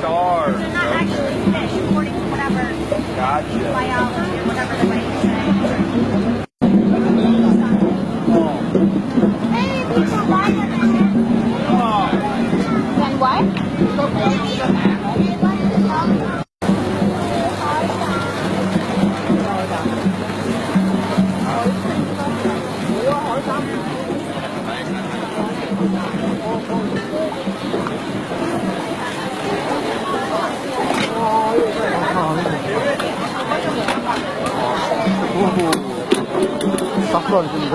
star. They're not okay. actually fish, according to whatever gotcha. biology or whatever the Oh. Hey, are And what? Thank you. 算了，你看。